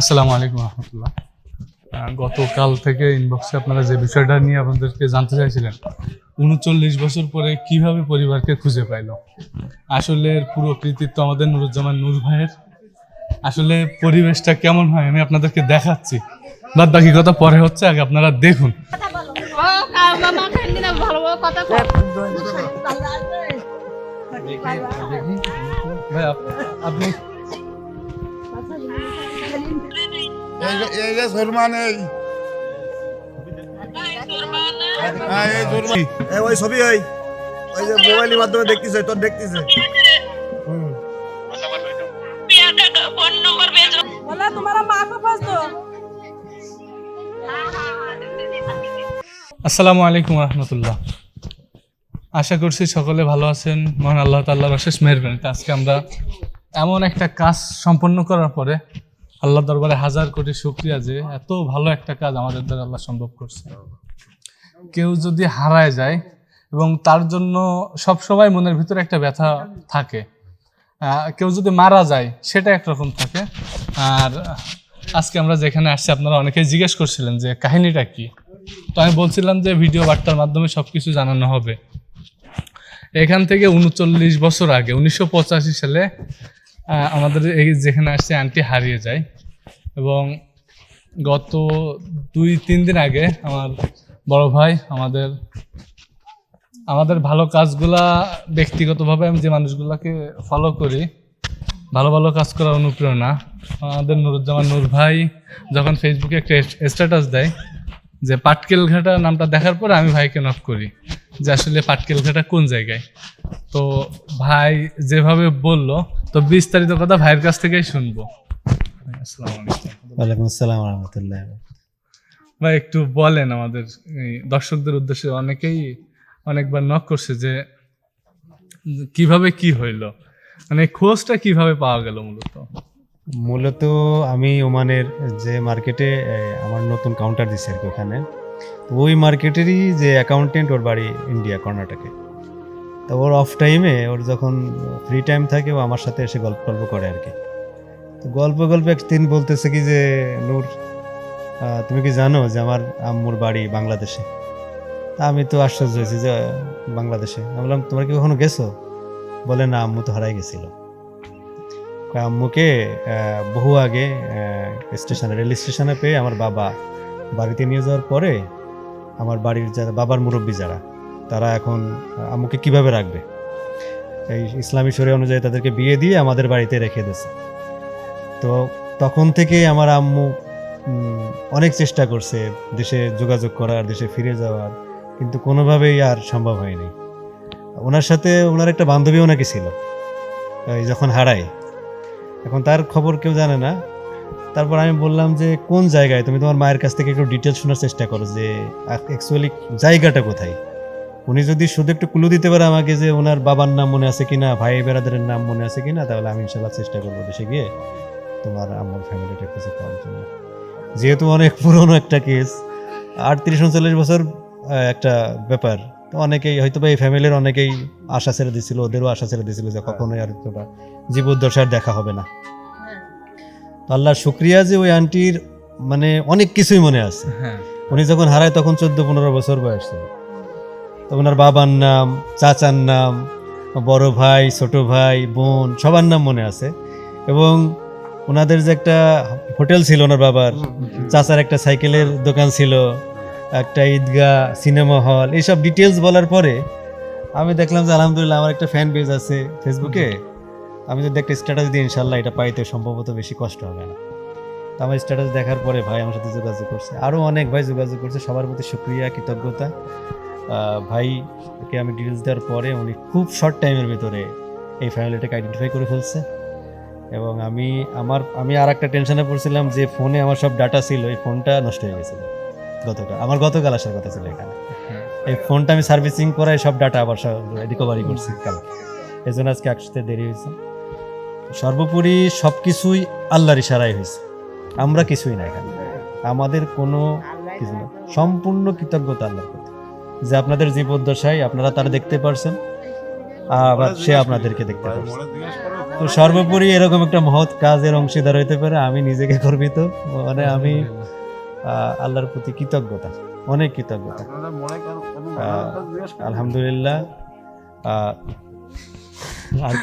আসসালামু আলাইকুম রহমতুল্লাহ। গতকাল থেকে ইনবক্সে আপনারা যে বিষয়টা নিয়ে আপনাদেরকে জানতে চাইছিলেন উনচল্লিশ বছর পরে কীভাবে পরিবারকে খুঁজে পাইল? আসলে পুরো কৃতিত্ব আমাদের নুরুজ্জামান নূর ভাইয়ের। আসলে পরিবেশটা কেমন হয় আমি আপনাদেরকে দেখাচ্ছি। বাদ বাকি কথা পরে হচ্ছে আগে আপনারা দেখুন। ভাই আপনি মোবাইলের মাধ্যমে দেখতেছে তোর দেখতেছে। আসসালামু আলাইকুম রহমতুল্লাহ। আশা করছি সকলে ভালো আছেন। মহান আল্লাহ তাল্লাহ অশেষ মেহরবেন আজকে আমরা এমন একটা কাজ সম্পন্ন করার পরে আল্লাহ দরবারে হাজার কোটি শুক্রিয়া যে এত ভালো একটা কাজ আমাদের দ্বারা আল্লাহ সম্ভব করছে। কেউ যদি হারায় যায় এবং তার জন্য সব সময় মনের ভিতরে একটা ব্যথা থাকে কেউ যদি মারা যায়, সেটা একরকম থাকে। আর আজকে আমরা যেখানে আসছি, আপনারা অনেকেই জিজ্ঞেস করছিলেন যে কাহিনীটা কি? তো আমি বলছিলাম যে ভিডিও বার্তার মাধ্যমে সব কিছু জানানো হবে। এখান থেকে উনচল্লিশ বছর আগে, উনিশশো পঁচাশি সালে আমাদের এই যেখানে আসছে আন্টি হারিয়ে যায়। এবং গত দুই, তিন দিন আগে আমার বড় ভাই আমাদের আমাদের ভালো কাজগুলা ব্যক্তিগতভাবে আমি যে মানুষগুলোকে ফলো করি, ভালো ভালো কাজ করার অনুপ্রেরণা। আমাদের নুরুজ্জামান নূর ভাই যখন ফেসবুকে একটা স্ট্যাটাস দেয় যে পাটকেল ঘাটা নামটা দেখার পরে আমি ভাইকে নক করি যে আসলে পাটকেল ঘাটা কোন জায়গায়? তো ভাই যেভাবে বলল তো বিস্তারিত কথা ভাইয়ের কাছ থেকেই শুনব। আসসালামু আলাইকুম। ওয়ালাইকুম আসসালাম রহমতুল্লাহ। ভাই একটু বলেন আমাদের এই দর্শকদের উদ্দেশ্যে অনেকেই অনেকবার নক করছে যে কীভাবে কি হইল? মানে খোঁজটা কীভাবে পাওয়া গেল মূলত? মূলত আমি ওমানের যে মার্কেটে আমার নতুন কাউন্টার দিচ্ছে আর কি ওখানে। তো ওই মার্কেটেরই যে অ্যাকাউন্টেন্ট ওর বাড়ি ইন্ডিয়া কর্ণাটকে তো ওর অফ টাইমে ওর যখন ফ্রি টাইম থাকে, ও আমার সাথে এসে গল্প গল্প করে আর কি। তো গল্প গল্প একদিন বলতেছে কি যে, নূর তুমি কি জানো যে আমার আম্মুর বাড়ি বাংলাদেশে? তা আমি তো আশ্চর্য হয়েছি যে, বাংলাদেশে? আমি বললাম, তোমার কি কখনো গেছো? বলে, না, আম্মু তো হারাই গেছিল। আম্মুকে বহু আগে স্টেশনে, রেল স্টেশনে পেয়ে আমার বাবা বাড়িতে নিয়ে যাওয়ার পরে আমার বাড়ির যারা, বাবার মুরব্বী যারা, তারা এখন আম্মুকে কীভাবে রাখবে? এই ইসলামী শরী অনুযায়ী তাদেরকে বিয়ে দিয়ে আমাদের বাড়িতে রেখে দিয়েছে। তো তখন থেকে আমার আম্মু অনেক চেষ্টা করছে দেশে যোগাযোগ করার, দেশে ফিরে যাওয়ার, কিন্তু কোনোভাবেই আর সম্ভব হয়নি। ওনার সাথে, ওনার একটা বান্ধবী ওনাকে ছিল, এই যখন হারায়। এখন তার খবর কেউ জানে না। তারপর আমি বললাম যে, কোন জায়গায়? তুমি তোমার মায়ের কাছ থেকে একটু ডিটেলস শোনার চেষ্টা করো যে অ্যাকচুয়ালি জায়গাটা কোথায়? উনি যদি শুধু একটু ক্লু দিতে পারে আমাকে যে, ওনার বাবার নাম মনে আছে কিনা, ভাই বেড়াদারের নাম মনে আছে কিনা, তাহলে আমি ইনশাল্লাহ চেষ্টা করব দেশে গিয়ে তোমার আমার ফ্যামিলিটা খুঁজে পাওয়ার জন্য। যেহেতু অনেক পুরনো একটা কেস আটত্রিশ, উনচল্লিশ বছর একটা ব্যাপার। তো অনেকেই হয়তো বা এই ফ্যামিলির অনেকেই আশা ছেড়ে দিছিল ওদেরও আশা ছেড়ে দিছিল যে কখনোই আর তোরা জীবদ্দশার দেখা হবে না। তো আল্লাহ শুক্রিয়া যে ওই আন্টির মানে অনেক কিছুই মনে আছে। হ্যাঁ। উনি যখন হারায় তখন চোদ্দ পনেরো বছর বয়স। ছিল তো ওনার বাবার নাম চাচার নাম বড় ভাই ছোট ভাই বোন সবার নাম মনে আছে। এবং ওনাদের যে একটা হোটেল ছিল ওনার বাবার চাচার একটা সাইকেলের দোকান ছিল। একটা ঈদগাহ, সিনেমা হল, এইসব ডিটেলস বলার পরে আমি দেখলাম যে আলহামদুলিল্লাহ আমার একটা ফ্যান পেজ আছে ফেসবুকে আমি যদি একটা স্ট্যাটাস দিই, ইনশাল্লাহ এটা পাইতে সম্ভবত বেশি কষ্ট হবে না। তো আমার স্ট্যাটাস দেখার পরে ভাই আমার সাথে যোগাযোগ করছে। আরও অনেক ভাই যোগাযোগ করছে, সবার প্রতি সুক্রিয়া কৃতজ্ঞতা। ভাইকে আমি ডিটেলস দেওয়ার পরে উনি খুব শর্ট টাইমের ভিতরে এই ফ্যামিলিটাকে আইডেন্টিফাই করে ফেলছে। এবং আমি, আমার, আমি আর একটা টেনশনে পড়ছিলাম যে ফোনে আমার সব ডাটা ছিল, এই ফোনটা নষ্ট হয়ে গেছিল। গতকাল আমার গতকাল আসার কথা ছিল এখানে। এই ফোনটা আমি সার্ভিসিং করাই সব ডাটা আবার রিকভারি করছি কালকে। এই জন্য আজকে আসতে দেরি হয়েছে। সর্বোপরি সব কিছুই আল্লাহর ইশারাই হয়েছে। আমরা কিছুই না এখানে। আমাদের কোনো কিছু না। সম্পূর্ণ কৃতজ্ঞতা আল্লাহর প্রতি। যে আপনাদের জীবদ্দশায় আপনারা তারা দেখতে পারছেন আবার সে আপনাদেরকে দেখতে পারছে। তো সর্বোপরি এরকম একটা মহৎ কাজের অংশীদার হইতে পারে। আমি নিজেকে গর্বিত। মানে আমি আল্লাহর প্রতি কৃতজ্ঞতা অনেক কৃতজ্ঞতা। আলহামদুলিল্লাহ?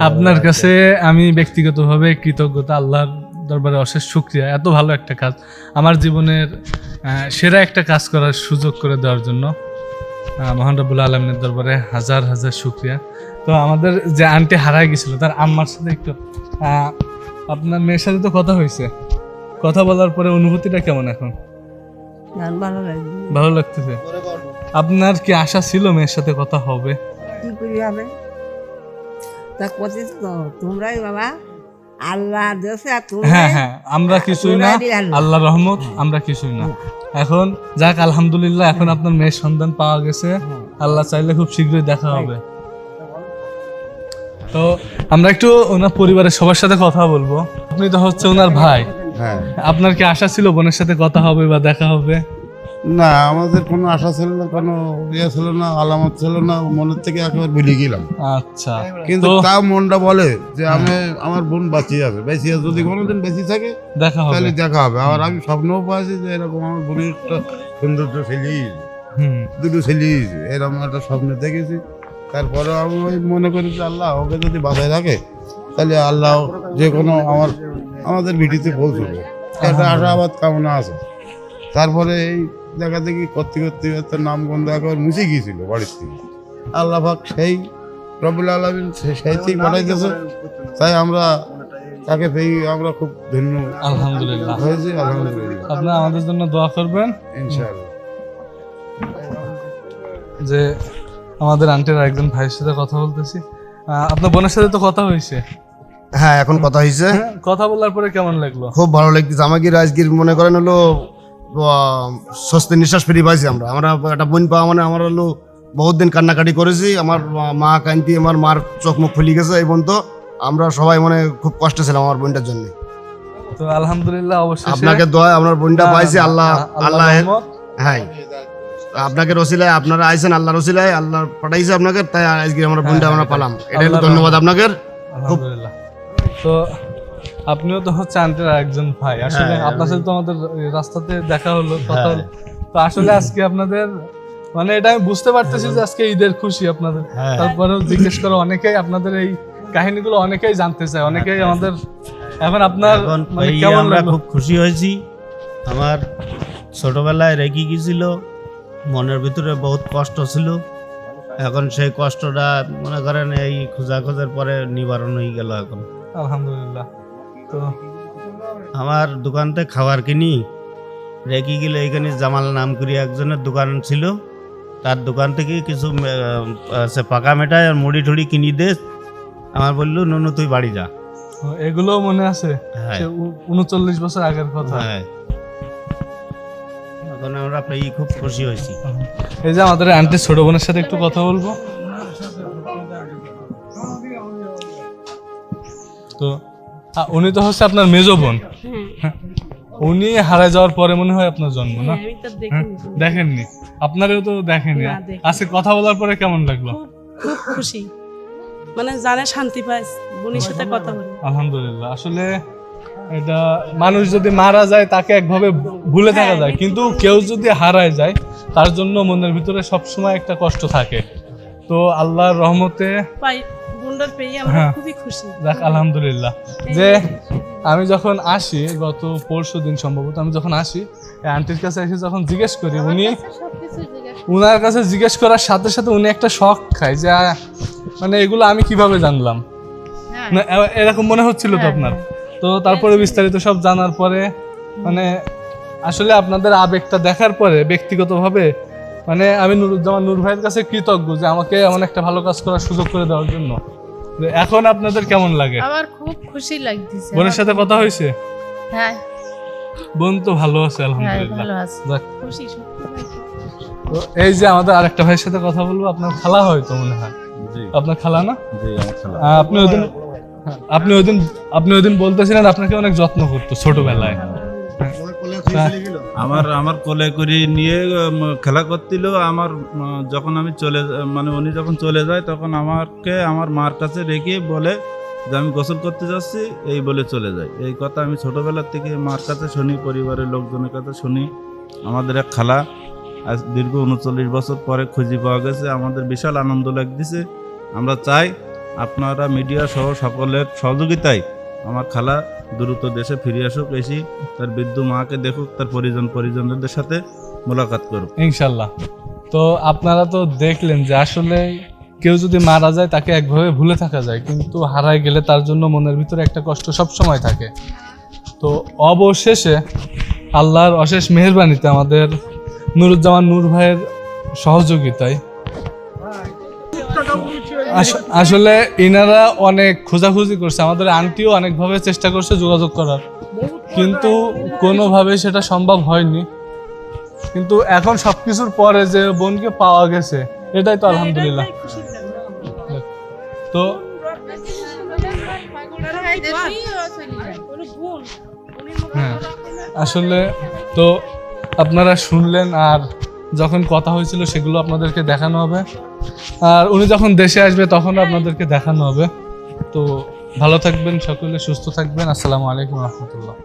আপনার কাছে আমি ব্যক্তিগতভাবে কৃতজ্ঞতা আল্লাহর দরবারে অশেষ শুক্রিয়া। এত ভালো একটা কাজ। আমার জীবনের সেরা একটা কাজ করার সুযোগ করে দেওয়ার জন্য মহান রব্বুল আলমের দরবারে হাজার হাজার শুক্রিয়া। তো আমাদের যে আন্টি হারাই গেছিল তার আম্মার সাথে একটু আহ, আপনার মেয়ের সাথে তো কথা হয়েছে। কথা বলার পরে অনুভূতিটা কেমন এখন? ভালো লাগে। ভালো লাগতেছে। আপনার কি আশা ছিল মেয়ের সাথে কথা হবে? কি করি হবে? তা করছিস তো তোমরাই বাবা আল্লাহ দেশে হ্যাঁ হ্যাঁ আমরা কিছুই না আল্লাহ। আল্লাহ রহমত আমরা কিছুই না। এখন যাক আলহামদুলিল্লাহ এখন আপনার মেয়ের সন্তান পাওয়া গেছে। আল্লাহ চাইলে খুব শীঘ্রই দেখা হবে। তো আমরা একটু ওনার পরিবারের সবার সাথে কথা বলব। আপনি তো হচ্ছে ওনার ভাই। হ্যাঁ। আপনার কি আশা ছিল বোনের সাথে কথা হবে বা দেখা হবে? না আমাদের কোনো আশা ছিল না কোনো ইয়ে ছিল না আলামত ছিল না মনের থেকে একেবারে ভুলে গেলাম। আচ্ছা। কিন্তু তাও মনটা বলে যে আমি আমার বোন বাঁচিয়ে আছে। বেঁচে আছে যদি কোনোদিন বেঁচে থাকে দেখা হবে। তাহলে দেখা হবে। আর আমি স্বপ্নও পাচ্ছি যে এরকম আমার বোনের একটা সৌন্দর্য ছেলে দুটো ছেলে এরকম একটা স্বপ্ন দেখেছি। তারপরে আমি ওই মনে করি যে আল্লাহ ওকে যদি বাঁচায় রাখে তাহলে আল্লাহ যে কোনো আমার আমাদের ভিটিতে পৌঁছবে একটা আশাবাদ কামনা আছে। তারপরে এই দেখা দেখি করতে করতে করতে নাম গন্ধ একবার মুছে গিয়েছিল বাড়ির থেকে। আল্লাহ পাক সেই রবুল আলমিন সেইতেই পাঠাইতেছে। তাই আমরা তাকে পেয়ে আমরা খুব ধন্য আলহামদুলিল্লাহ। হয়েছি আলহামদুলিল্লাহ। আপনারা আমাদের জন্য দোয়া করবেন। ইনশাআল্লাহ। যে আমাদের আন্টির একজন ভাইয়ের সাথে কথা বলতেছি। আপনার বোনের সাথে তো কথা হয়েছে। হ্যাঁ এখন কথা হয়েছে হ্যাঁ, কথা বলার পরে কেমন লাগল? খুব ভালো লাগতেছে। আমাকে আজকের মনে করেন হলো স্বস্তি নিঃশ্বাস ফিরে পাইছি আমরা। আমরা একটা বোন পাওয়া মানে আমার হলো বহুত দিন কান্নাকাটি করেছি। আমার মা- কান্তি আমার মার চোখ মুখ ফুলি গেছে এই পর্যন্ত। আমরা সবাই মানে খুব কষ্ট ছিলাম আমার বোনটার জন্য। তো আলহামদুলিল্লাহ অবশ্যই আপনাকে দোয়া আপনার বোনটা পাইছি আল্লাহ আল্লাহ হ্যাঁ। আপনাকে রসিলায় আপনারা আইছেন আল্লাহ রসিলায় আল্লাহ পাঠাইছে আপনাকে তাই আজকে আমরা বোনটা আমরা পালাম। এটা আল্লাহর ধন্যবাদ আপনাকে তো আপনিও তো হচ্ছে আন্টির একজন ভাই আসলে হ্যাঁ, আপনার সাথে তো আমাদের রাস্তাতে দেখা হলো কথা হলো। তো আসলে আজকে আপনাদের মানে এটা আমি বুঝতে পারতেছি যে আজকে ঈদের খুশি আপনাদের। হ্যাঁ। তারপরেও জিজ্ঞেস করো অনেকেই আপনাদের এই কাহিনীগুলো অনেকেই জানতে চায় অনেকেই আমাদের এখন আপনার মানে কেমন আমরা খুব খুশি হয়েছি। আমার ছোটবেলায় রেগে গিয়েছিল মনের ভিতরে বহুত কষ্ট ছিল। এখন সেই কষ্টটা মনে করেন এই খোঁজা খোঁজার পরে নিবারণ হয়ে গেল এখন। আলহামদুলিল্লাহ। তো আমার দোকানতে খাবার কিনি রেখে গেলে এখানে জামাল নাম করি একজনের দোকান ছিল। তার দোকান থেকে কিছু সে পাকা মেটায় আর মুড়ি টুড়ি কিনি দে। আমার বলল নুনু তুই বাড়ি যা। এগুলো মনে আছে? হ্যাঁ। উনচল্লিশ বছর আগের কথা। হ্যাঁ। এখন আমরা খুব খুশি হয়েছি। এই যে আমাদের আন্টি ছোট বোনের সাথে একটু কথা বলব। তো উনি তো হচ্ছে আপনার মেজো বোন। হ্যাঁ। উনি হারায় যাওয়ার পরে মনে হয় আপনার জন্ম না? হ্যাঁ, দেখেননি? আপনারও তো দেখেনি। না, দেখিনি। আজকে কথা বলার পরে কেমন লাগল? খুব খুশি। মানে জানে শান্তি পায় বোনের সাথে কথা বলে। আলহামদুলিল্লাহ। আসলে এটা মানুষ যদি মারা যায় তাকে একভাবে ভুলে থাকা যায়। কিন্তু কেউ যদি হারায় যায় তার জন্য মনের ভিতরে সবসময় একটা কষ্ট থাকে। তো আল্লাহর রহমতে হ্যাঁ। যাক আলহামদুলিল্লাহ। যে আমি যখন আসি গত পরশু দিন সম্ভবত আমি যখন আসি আন্টির কাছে এসে যখন জিজ্ঞেস করি উনি উনার কাছে জিজ্ঞেস করার সাথে সাথে উনি একটা শখ খায় যে মানে এগুলো আমি কীভাবে জানলাম? হ্যাঁ। এরকম মনে হচ্ছিল তো আপনার। তো তারপরে বিস্তারিত সব জানার পরে মানে আসলে আপনাদের আবেগটা দেখার পরে ব্যক্তিগতভাবে মানে আমি নুরুজ্জামান নূর ভাইয়ের কাছে কৃতজ্ঞ যে আমাকে এমন একটা ভালো কাজ করার সুযোগ করে দেওয়ার জন্য। এখন আপনাদের কেমন লাগে? আমার খুব খুশি লাগতেছে। বোনের সাথে কথা হয়েছে? হ্যাঁ। বোন তো ভালো আছে হ্যাঁ আলহামদুলিল্লাহ। ভালো আছে। খুশি তো এই যে আমাদের আরেকটা ভাইয়ের সাথে কথা বলব আপনার খালা হয় তো মনে হয়। আপনার খালা না? আহ, আপনি ওইদিন আপনি ওইদিন আপনি ওইদিন বলতেছিলেন আপনাকে অনেক যত্ন করতো ছোটবেলায়। আমার আমার কোলে করে নিয়ে খেলা করছিল। আমার যখন আমি চলে মানে উনি যখন চলে যায়, তখন আমাকে, আমার মার কাছে রেখে বলে যে, আমি গোসল করতে যাচ্ছি। এই বলে চলে যায়। এই কথা আমি ছোটোবেলার থেকে মার কাছে শুনি, পরিবারের লোকজনের কাছে শুনি। আমাদের এক খালা আজ দীর্ঘ উনচল্লিশ বছর পরে খুঁজে পাওয়া গেছে। আমাদের বিশাল আনন্দ লাগতেছে। আমরা চাই আপনারা মিডিয়া সহ সকলের সহযোগিতায় আমার খালা দ্রুত দেশে ফিরে আসুক, এসে তার বৃদ্ধ মাকে দেখুক, তার পরিজন পরিজনদের সাথে মোলাকাত করুক। ইনশাল্লাহ। তো আপনারা তো দেখলেন যে আসলে কেউ যদি মারা যায়, তাকে একভাবে ভুলে থাকা যায়, কিন্তু হারায় গেলে তার জন্য মনের ভিতরে একটা কষ্ট সব সময় থাকে। তো অবশেষে আল্লাহর অশেষ মেহেরবানিতে আমাদের নুরুজ্জামান নূর ভাইয়ের সহযোগিতায় আসলে ইনারা অনেক খোঁজাখুঁজি করছে, আমাদের আন্টিও অনেকভাবে চেষ্টা করছে যোগাযোগ করার। কিন্তু কোনোভাবে সেটা সম্ভব হয়নি। কিন্তু এখন সব কিছুর পরে যে বোনকে পাওয়া গেছে, এটাই তো আলহামদুলিল্লাহ। তো হ্যাঁ আসলে তো আপনারা শুনলেন আর যখন কথা হয়েছিল সেগুলো আপনাদেরকে দেখানো হবে। আর উনি যখন দেশে আসবে তখন আপনাদেরকে দেখানো হবে। তো ভালো থাকবেন, সকলে সুস্থ থাকবেন। আসসালামু আলাইকুম রহমতুল্লাহ।